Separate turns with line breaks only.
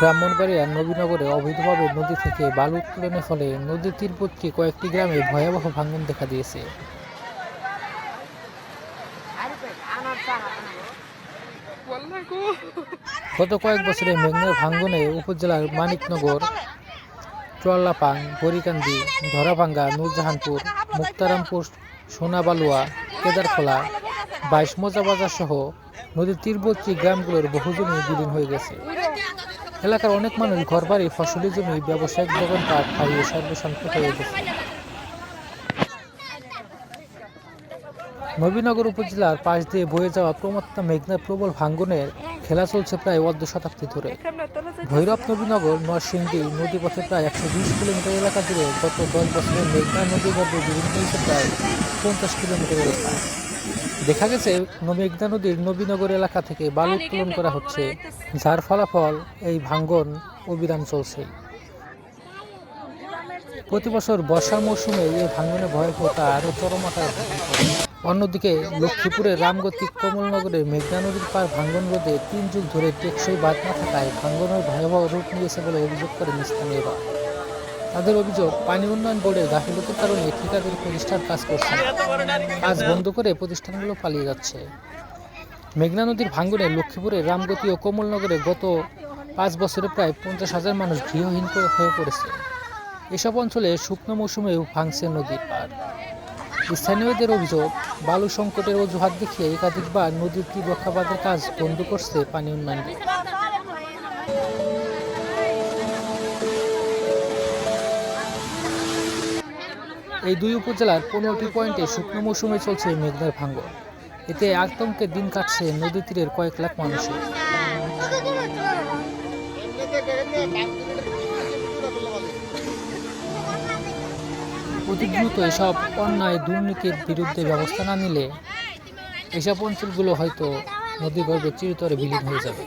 ব্রাহ্মণবাড়িয়ার নবীনগরে অবৈধভাবে নদী থেকে বালু উত্তোলনের ফলে নদীর তীরবর্তী কয়েকটি গ্রামে ভয়াবহ ভাঙন দেখা দিয়েছে। গত কয়েক বছরে মেঘনার ভাঙ্গনে উপজেলার মানিকনগর, চুয়াল্লাপাং, বরিকান্দি, ধরাভাঙ্গা, নূরজাহানপুর, মুক্তারামপুর, সোনাবালুয়া, কেদারখোলা, বাইশ মজা বাজার সহ নদীর তীরবর্তী গ্রামগুলোর বহু জমি বিলীন হয়ে গেছে। এলাকার অনেক মানুষ ঘরবাড়ি ফসলি জমি ব্যবসায়িক দোকানপাট হারিয়ে সর্বশান্ত হয়ে গেছে। নবীনগর উপজেলার পাশ দিয়ে বয়ে যাওয়া প্রমত্তা মেঘনার প্রবল ভাঙ্গনের খেলা চলছে প্রায় অর্ধ শতাব্দী ধরে। ভৈরব নবীনগর, নরসিংদী নদীপথে প্রায় একশো বিশ কিলোমিটার এলাকা জুড়ে গত দশ বছরে মেঘনা নদী গর্ভে বিভিন্ন প্রায় পঞ্চাশ কিলোমিটার এলাকা। দেখা গেছে মেঘনা নদীর নবীনগর এলাকা থেকে বালু উত্তোলন করা হচ্ছে। যার ফলাফল এই ভাঙ্গন অবিরাম চলছে। প্রতি বছর বর্ষা মৌসুমে এই ভাঙ্গনের ভয়াবহতা আরও চরম আকার অন্যদিকে লক্ষ্মীপুরের রামগতি কমলনগরের মেঘনা নদীর পার ভাঙ্গন রোধে তিন যুগ ধরে টেকসই বাদ না থাকায় ভাঙ্গনের ভয়াবহ রূপ নিয়েছে বলে অভিযোগ করেন স্থানীয়রা। তাদের অভিযোগ, পানি উন্নয়ন বোর্ডের গাফিলতির কারণে ঠিকাদারি প্রতিষ্ঠান কাজ করছে। কাজ বন্ধ করে প্রতিষ্ঠানগুলো পালিয়ে যাচ্ছে। মেঘনা নদীর ভাঙ্গনে লক্ষ্মীপুরের রামগতি ও কমলনগরে গত পাঁচ বছরে প্রায় পঞ্চাশ হাজার মানুষ গৃহহীন হয়ে পড়েছে। এসব অঞ্চলে শুকনো মৌসুমেও ভাঙছে নদীর পাড়। স্থানীয়দের অভিযোগ, বালু সংকটের অজুহাত দেখিয়ে একাধিকবার নদীর তীর রক্ষাবাদের কাজ বন্ধ করছে পানি উন্নয়ন এই দুই উপজেলার পনেরোটি পয়েন্টে শুকনো মৌসুমে চলছে মেঘনার ভাঙ্গন এতে আতঙ্কে দিন কাটছে নদী তীরের কয়েক লাখ মানুষের অতি দ্রুত এসব অন্যায় দুর্নীতির বিরুদ্ধে ব্যবস্থা না নিলে এসব অঞ্চলগুলো হয়তো নদী গর্ভে চিরতরে বিলীন হয়ে যাবে।